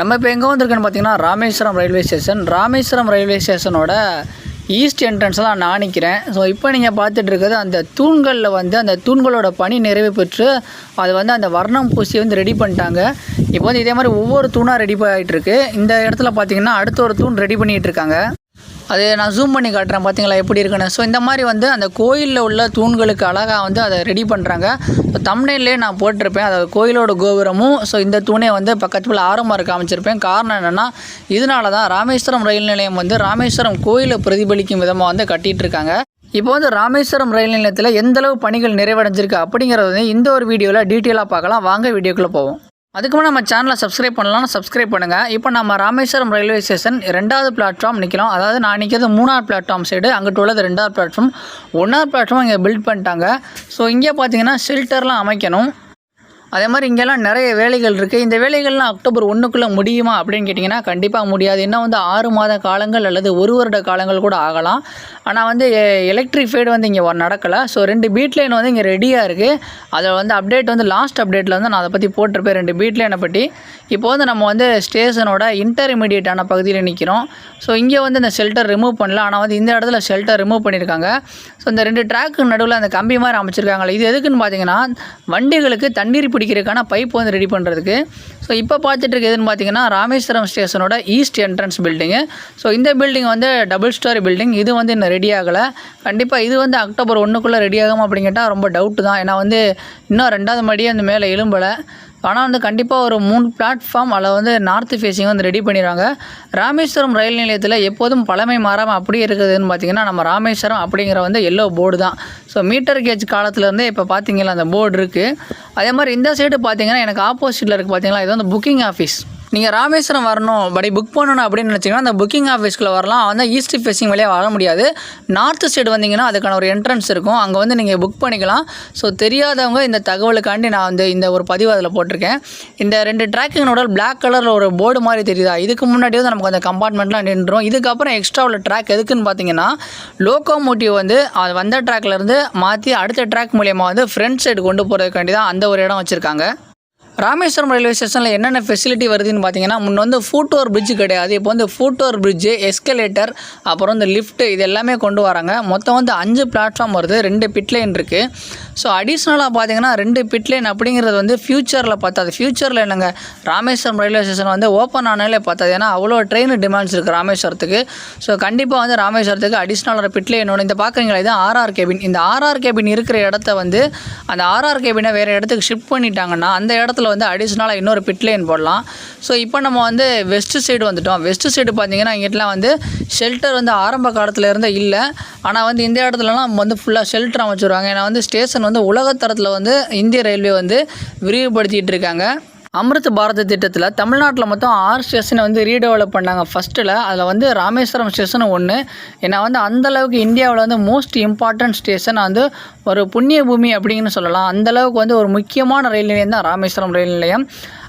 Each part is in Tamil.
நம்ம இப்போ எங்கே வந்திருக்கோன்னு பார்த்தீங்கன்னா Rameswaram railway station Rameswaram railway ஸ்டேஷனோட east entrance தான் நான் நிற்கிறேன் ஸோ இப்போ நீங்கள் பார்த்துட்டு இருக்கிறது அந்த தூண்களில் வந்து அந்த தூண்களோட பணி நிறைவு பெற்று அது வந்து அந்த வர்ணம் பூசி வந்து ரெடி பண்ணிட்டாங்க. இப்போ வந்து இதே மாதிரி ஒவ்வொரு தூணாக ரெடி ஆகிட்டு இருக்கு. இந்த இடத்துல பார்த்தீங்கன்னா அடுத்த ஒரு தூண் ரெடி பண்ணிகிட்டு இருக்காங்க. அது நான் ஜூம் பண்ணி காட்டுறேன் பார்த்தீங்களா எப்படி இருக்குன்னு. ஸோ இந்த மாதிரி வந்து அந்த கோயிலில் உள்ள தூண்களுக்கு அழகாக வந்து அதை ரெடி பண்ணுறாங்க ஸோ நான் போட்டிருப்பேன். அதாவது கோயிலோட கோபுரமும் ஸோ இந்த தூணை வந்து பக்கத்தில் ஆரம்பம் காமிச்சிருப்பேன். காரணம் என்னென்னா இதனால தான் ராமேஸ்வரம் ரயில் நிலையம் வந்து ராமேஸ்வரம் கோயிலை பிரதிபலிக்கும் விதமாக வந்து கட்டிகிட்டு இருக்காங்க. இப்போ வந்து ராமேஸ்வரம் ரயில் நிலையத்தில் எந்தளவு பணிகள் நிறைவடைஞ்சிருக்கு அப்படிங்கிறது வந்து இந்த ஒரு வீடியோவில் டீட்டெயிலாக பார்க்கலாம். வாங்க வீடியோக்குள்ளே போவோம். அதுக்கு முன்னாடி நம்ம சேனலை சப்ஸ்கிரைப் பண்ணலாம் சப்ஸ்கிரைப் பண்ணுங்கள் இப்போ நம்ம ராமேஸ்வரம் ரயில்வே ஸ்டேஷன் ரெண்டாவது பிளாட்ஃபார்ம் நிற்கலாம் அதாவது நான் நிற்கிறது மூணாவது பிளாட்ஃபார்ம் சைடு அங்கிட்டு உள்ளது ரெண்டாவது பிளாட்ஃபார்ம் ஒன்றாவது பிளாட்ஃபார்ம் இங்கே பில்ட் பண்ணிட்டாங்க. ஸோ இங்கே பார்த்தீங்கன்னா ஷெல்டர்லாம் அமைக்கணும். அதே மாதிரி இங்கெல்லாம் நிறைய வேலைகள் இருக்குது இந்த வேலைகள்லாம் அக்டோபர் ஒன்றுக்குள்ளே முடியுமா அப்படின்னு கேட்டிங்கன்னா கண்டிப்பாக முடியாது. இன்னும் வந்து ஆறு மாத காலங்கள் அல்லது ஒரு வருட காலங்கள் கூட ஆகலாம். ஆனால் வந்து எலக்ட்ரிஃபைடு வந்து இங்கே நடக்கலை. ஸோ ரெண்டு பீட் லைன் வந்து இங்கே ரெடியாக இருக்குது அதில் வந்து அப்டேட் வந்து லாஸ்ட் அப்டேட்டில் வந்து நான் அதை பற்றி போட்டிருப்பேன். ரெண்டு பீட் லைனை பற்றி இப்போ வந்து நம்ம வந்து ஸ்டேஷனோட இன்டர்மீடியட்டான பகுதியில் நிற்கிறோம் ஸோ இங்கே வந்து இந்த ஷெல்டர் ரிமூவ் பண்ணல. ஆனால் வந்து இந்த இடத்துல ஷெல்டர் ரிமூவ் பண்ணியிருக்காங்க. ஸோ இந்த ரெண்டு ட்ராக்கு நடுவில் அந்த கம்பி மாதிரி அமைச்சிருக்காங்களே இது எதுக்குன்னு பார்த்தீங்கன்னா வண்டிகளுக்கு தண்ணீர் பிடிக்கிறதுக்கான பைப் வந்து ரெடி பண்ணுறதுக்கு ஸோ இப்போ பார்த்துட்டு இருக்கு எதுன்னு பார்த்தீங்கன்னா ராமேஸ்வரம் ஸ்டேஷனோட ஈஸ்ட் என்ட்ரன்ஸ் பில்டிங்கு ஸோ இந்த பில்டிங் வந்து டபுள் ஸ்டோரி பில்டிங் இது வந்து இன்னும் ரெடி ஆகலை. கண்டிப்பாக இது வந்து அக்டோபர் ஒன்றுக்குள்ளே ரெடி ஆகும் அப்படின்னு கேட்டால் ரொம்ப டவுட்டு தான். ஏன்னா வந்து இன்னும் ரெண்டாவது மடியே அந்த மேலே எலும்பலை ஆனால் வந்து கண்டிப்பாக ஒரு மூணு பிளாட்ஃபார்ம் அதில் வந்து நார்த் ஃபேஸிங் வந்து ரெடி பண்ணிடுவாங்க. ராமேஸ்வரம் ரயில் நிலையத்தில் எப்போதும் பழமை மாறாமல் அப்படியே இருக்குதுன்னு பார்த்தீங்கன்னா நம்ம ராமேஸ்வரம் அப்படிங்கிற வந்து எல்லோ போர்டு தான். ஸோ மீட்டர் கேஜ் காலத்துலேருந்தே இப்போ பார்த்தீங்களா அந்த போர்டு இருக்குது அதே மாதிரி இந்த சைடு பார்த்தீங்கன்னா எனக்கு ஆப்போசிட்டில் இருக்குது பார்த்தீங்களா இது வந்து புக்கிங் ஆஃபீஸ் நீங்கள் ராமேஸ்வரம் வரணும் படி புக் பண்ணணும் அப்படின்னு நினச்சிங்கன்னா அந்த புக்கிங் ஆஃபீஸ்க்குள்ளே வரலாம். வந்து ஈஸ்ட் ஃபேஸிங் வழியாக வர முடியாது. நார்த் சைடு வந்தீங்கன்னா அதுக்கான ஒரு என்ட்ரன்ஸ் இருக்கும். அங்கே வந்து நீங்கள் புக் பண்ணிக்கலாம். ஸோ தெரியாதவங்க இந்த தகவலுக்காண்டி நான் வந்து இந்த ஒரு பதிவு அதில் போட்டிருக்கேன். இந்த ரெண்டு ட்ராக்கிங் நோடல் பிளாக் கலரில் ஒரு போர்டு மாதிரி தெரியுதா? இதுக்கு முன்னாடி வந்து நமக்கு அந்த கம்பார்ட்மெண்ட்லாம் நின்றுரும். இதுக்கப்புறம் எக்ஸ்ட்ரா உள்ள ட்ராக் எதுக்குன்னு பார்த்தீங்கன்னா லோக்கோமோட்டிவ் வந்து அது வந்த ட்ராக்லேருந்து மாற்றி அடுத்த ட்ராக் மூலியமாக வந்து ஃப்ரண்ட் சைடு கொண்டு போகிறதுக்காண்டி தான் அந்த ஒரு இடம் வச்சுருக்காங்க. ராமேஸ்வரம் ரயில்வே ஸ்டேஷனில் என்னென்ன ஃபெசிலிட்டி வருதுன்னு பார்த்தீங்கன்னா முன்ன வந்து ஃபுட் ஓவர் பிரிட்ஜ் கிடையாது இப்போ வந்து ஃபுட் ஓவர் பிரிட்ஜு எஸ்கலேட்டர் அப்புறம் இந்த லிஃப்ட்டு இது எல்லாமே கொண்டு வராங்க. மொத்தம் வந்து அஞ்சு பிளாட்ஃபார்ம் வருது ரெண்டு பிட்லைன் இருக்குது ஸோ அடிஷ்னலாக பார்த்தீங்கன்னா ரெண்டு பிட்லைன் அப்படிங்கிறது வந்து ஃப்யூச்சரில் பார்த்தாது ஃப்யூச்சரில் என்னங்க ராமேஸ்வரம் ரயில்வே ஸ்டேஷன் வந்து ஓப்பன் ஆனாலே பார்த்தாது. ஏன்னா அவ்வளோ ட்ரெயின் டிமாண்ட்ஸ் இருக்குது ராமேஸ்வரத்துக்கு. ஸோ கண்டிப்பாக வந்து ராமேஸ்வரத்துக்கு அடிஷ்னலாக ஒரு பிட் ஒன்று இந்த பார்க்குறீங்களா இது ஆர்ஆர் கேபின் இந்த ஆர்ஆர் கேபின் இருக்கிற இடத்த வந்து அந்த ஆர்ஆர் கேபினை வேறு இடத்துக்கு ஷிஃப்ட் பண்ணிட்டாங்கன்னா அந்த இடத்துல வந்து அடிஷ்னலாக இன்னொரு பிட் லைன் போடலாம். ஸோ இப்போ நம்ம வந்து வெஸ்ட் சைடு வந்துட்டோம். வெஸ்ட் சைடு பார்த்தீங்கன்னா இங்கிட்டலாம் வந்து ஷெல்டர் வந்து ஆரம்ப காலத்தில் இருந்தே இல்லை. ஆனால் வந்து இந்த இடத்துலலாம் வந்து ஃபுல்லாக ஷெல்டர் அமைச்சிருவாங்க. ஏன்னா வந்து ஸ்டேஷன் வந்து உலகத்தரத்தில் வந்து இந்திய ரயில்வே வந்து விரிவுபடுத்திகிட்டு இருக்காங்க. அமிர்த பாரத திட்டத்தில் தமிழ்நாட்டில் மொத்தம் ஆறு ஸ்டேஷனை வந்து ரீடெவலப் பண்ணாங்க. ஃபஸ்ட்டில் அதில் வந்து ராமேஸ்வரம் ஸ்டேஷன் ஒன்று ஏன்னா வந்து அந்தளவுக்கு இந்தியாவில் வந்து மோஸ்ட் இம்பார்ட்டன்ட் ஸ்டேஷன் வந்து ஒரு புண்ணிய பூமி அப்படின்னு சொல்லலாம் அந்தளவுக்கு வந்து ஒரு முக்கியமான ரயில் நிலையம் தான் ராமேஸ்வரம் ரயில் நிலையம்.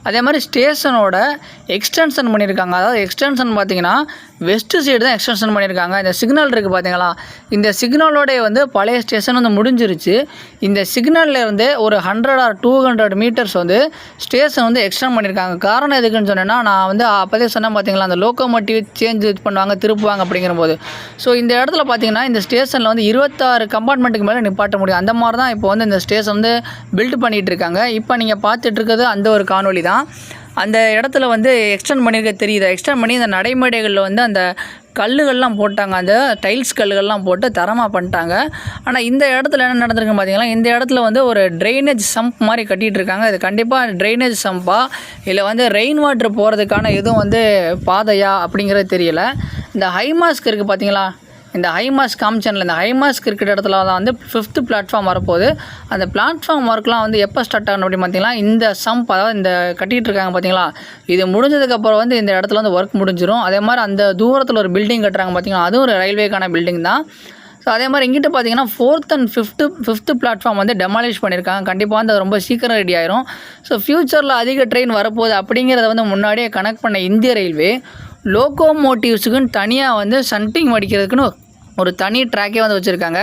அதே மாதிரி ஸ்டேஷனோட எக்ஸ்டென்ஷன் பண்ணியிருக்காங்க. அதாவது எக்ஸ்டென்ஷன் பார்த்தீங்கன்னா வெஸ்ட்டு சைடு தான் எக்ஸ்டென்ஷன் பண்ணியிருக்காங்க. இந்த சிக்னல் இருக்குது பார்த்தீங்களா? இந்த சிக்னலோடைய வந்து பழைய ஸ்டேஷன் வந்து முடிஞ்சிருச்சு. இந்த சிக்னல்ல இருந்து ஒரு hundred or two hundred metres வந்து ஸ்டேஷன் வந்து எக்ஸ்டெண்ட் பண்ணியிருக்காங்க. காரணம் எதுக்குன்னு சொன்னேன்னா நான் வந்து அப்போதே சொன்னேன் பார்த்தீங்களா அந்த லோக்கோமோட்டிவ் சேஞ்ச் பண்ணுவாங்க திருப்புவாங்க அப்படிங்கிற போது ஸோ இந்த இடத்துல பார்த்தீங்கன்னா இந்த ஸ்டேஷனில் வந்து இருபத்தாறு கம்பார்ட்மெண்ட்டுக்கு மேலே நிப்பாட்ட முடியும். அந்த மாதிரி தான் இப்போ வந்து இந்த ஸ்டேஷன் வந்து பில்ட் பண்ணிகிட்டு இருக்காங்க. இப்போ நீங்கள் பார்த்துட்டு இருக்கிறது அந்த ஒரு காணொலி தான். அந்த இடத்துல வந்து எக்ஸ்டெண்ட் பண்ணியிருக்க தெரியுது? எக்ஸ்டெண்ட் பண்ணி அந்த நடைமேடைகளில் வந்து அந்த கல்லுகள்லாம் போட்டாங்க. அந்த டைல்ஸ் கல்லுகள்லாம் போட்டு தரமாக பண்ணிட்டாங்க. ஆனால் இந்த இடத்துல என்ன நடந்திருக்குன்னு பார்த்தீங்கன்னா இந்த இடத்துல வந்து ஒரு ட்ரைனேஜ் சம்ப் மாதிரி கட்டிகிட்டு இருக்காங்க இது கண்டிப்பாக ட்ரைனேஜ் சம்பா இல்லை வந்து ரெயின் வாட்டர் போகிறதுக்கான எதுவும் வந்து பாதையா? அப்படிங்கிறது தெரியல. இந்த ஹை மாஸ்க் இருக்குது பார்த்தீங்களா இந்த ஹைமாஸ் காமிச்சனில் இந்த ஹைமாஸ்க் இருக்கிற இடத்துல தான் வந்து ஃபிஃப்த்து பிளாட்ஃபார்ம் வரப்போகுது. அந்த பிளாட்ஃபார்ம் ஒர்க்லாம் வந்து எப்போ ஸ்டார்ட் ஆகணும் அப்படின்னு பார்த்தீங்கன்னா இந்த சம்ப் அதாவது இந்த கட்டிகிட்டு இருக்காங்க பார்த்தீங்களா இது முடிஞ்சதுக்கப்புறம் வந்து இந்த இடத்துல வந்து ஒர்க் முடிஞ்சிடும் அதே மாதிரி அந்த தூரத்தில் ஒரு பில்டிங் கட்டுறாங்க பார்த்தீங்கன்னா அதுவும் ஒரு ரயில்வேக்கான பில்டிங் தான். ஸோ அதே மாதிரி இங்கிட்ட பார்த்தீங்கன்னா fourth and fifth fifth platform வந்து டெமாலிஷ் பண்ணியிருக்காங்க. கண்டிப்பாக வந்து அது ரொம்ப சீக்கிரம் ரெடி ஆயிரும். ஸோ ஃப்யூச்சரில் அதிக ட்ரெயின் வரப்போகுது அப்படிங்கிறத வந்து முன்னாடியே கனெக்ட் பண்ண இந்திய ரயில்வே லோக்கோமோட்டிவ்ஸுக்குன்னு தனியாக வந்து சன்டிங் அடிக்கிறதுக்குன்னு ஒரு தனி ட்ராக்கே வந்து வச்சுருக்காங்க.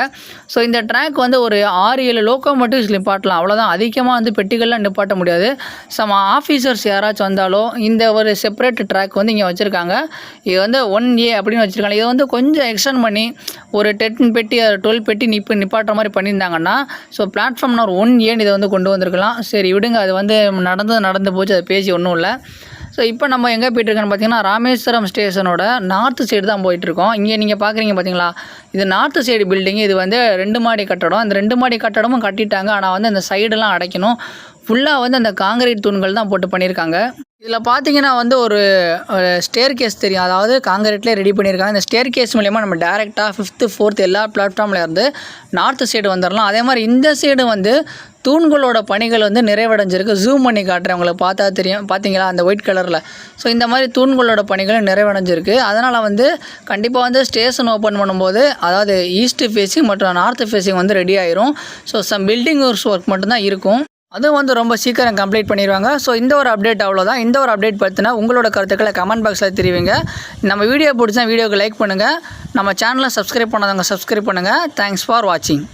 ஸோ இந்த ட்ராக் வந்து ஒரு ஆறு ஏழு லோக்கோமோட்டிவ்ஸ் நிப்பாட்டலாம். அவ்வளோதான் அதிகமாக வந்து பெட்டிகள்லாம் நிப்பாட்ட முடியாது. சம் ஆஃபீஸர்ஸ் யாராச்சும் வந்தாலும் இந்த ஒரு செப்பரேட் ட்ராக் வந்து இங்கே வச்சுருக்காங்க. இது வந்து ஒன் ஏ அப்படின்னு வச்சுருக்காங்க. இதை வந்து கொஞ்சம் எக்ஸ்டெண்ட் பண்ணி ஒரு டென் பெட்டி டுவெல் பெட்டி நிப்பு நிப்பாட்டுற மாதிரி பண்ணியிருந்தாங்கன்னா ஸோ பிளாட்ஃபார்ம்னா ஒரு ஒன் ஏன்னு இதை வந்து கொண்டு வந்திருக்கலாம். சரி விடுங்க. அது வந்து நடந்தது நடந்து போச்சு. அதை பேசி ஒன்றும் இல்லை. ஸோ இப்போ நம்ம எங்கே போயிட்டுருக்கோன்னு பார்த்தீங்கன்னா ராமேஸ்வரம் ஸ்டேஷனோட நார்த்து சைடு தான் போயிட்டுருக்கோம். இங்கே நீங்கள் பார்க்குறீங்க பார்த்தீங்களா இது நார்த்து சைடு பில்டிங் இது வந்து ரெண்டு மாடி கட்டடம். அந்த ரெண்டு மாடி கட்டடமும் கட்டிட்டாங்க. ஆனால் வந்து அந்த சைடெல்லாம் அடைக்கணும். ஃபுல்லாக வந்து அந்த காங்கிரீட் தூண்கள் தான் போட்டு பண்ணியிருக்காங்க. இதில் பார்த்தீங்கன்னா வந்து ஒரு ஸ்டேர் கேஸ் தெரியும். அதாவது காங்கிரீட்லேயே ரெடி பண்ணியிருக்காங்க. இந்த ஸ்டேர் கேஸ் மூலயமா நம்ம டேரெக்டாக ஃபிஃப்த்து ஃபோர்த் எல்லா பிளாட்ஃபார்மில் இருந்து நார்த்து சைடு வந்துடலாம் அதே மாதிரி இந்த சைடு வந்து தூண்களோட பணிகள் வந்து நிறைவடைஞ்சிருக்கு. ஜூம் பண்ணி காட்டுறேன் உங்களுக்கு பார்த்தா தெரியும். பார்த்தீங்களா? அந்த ஒயிட் கலரில் ஸோ இந்த மாதிரி தூண்களோட பணிகளும் நிறைவடைஞ்சிருக்கு. அதனால் வந்து கண்டிப்பாக வந்து ஸ்டேஷன் ஓப்பன் பண்ணும்போது அதாவது ஈஸ்ட் ஃபேஸிங் மற்றும் நார்த் ஃபேஸிங் வந்து ரெடி ஆயிரும். So some building works work மட்டும்தான் இருக்கும். அதுவும் வந்து ரொம்ப சீக்கிரம் கம்ப்ளீட் பண்ணிடுவாங்க. ஸோ இந்த ஒரு அப்டேட் அவ்வளோதான் இந்த ஒரு அப்டேட் பற்றினா உங்களோட கருத்துக்களை கமெண்ட் பாக்ஸில் தெரிவிங்க. நம்ம வீடியோ பிடிச்சா வீடியோக்கு லைக் பண்ணுங்கள் நம்ம சேனலை சப்ஸ்கிரைப் பண்ணாதவங்க சப்ஸ்கிரைப் பண்ணுங்கள் தேங்க்ஸ் ஃபார் வாட்சிங்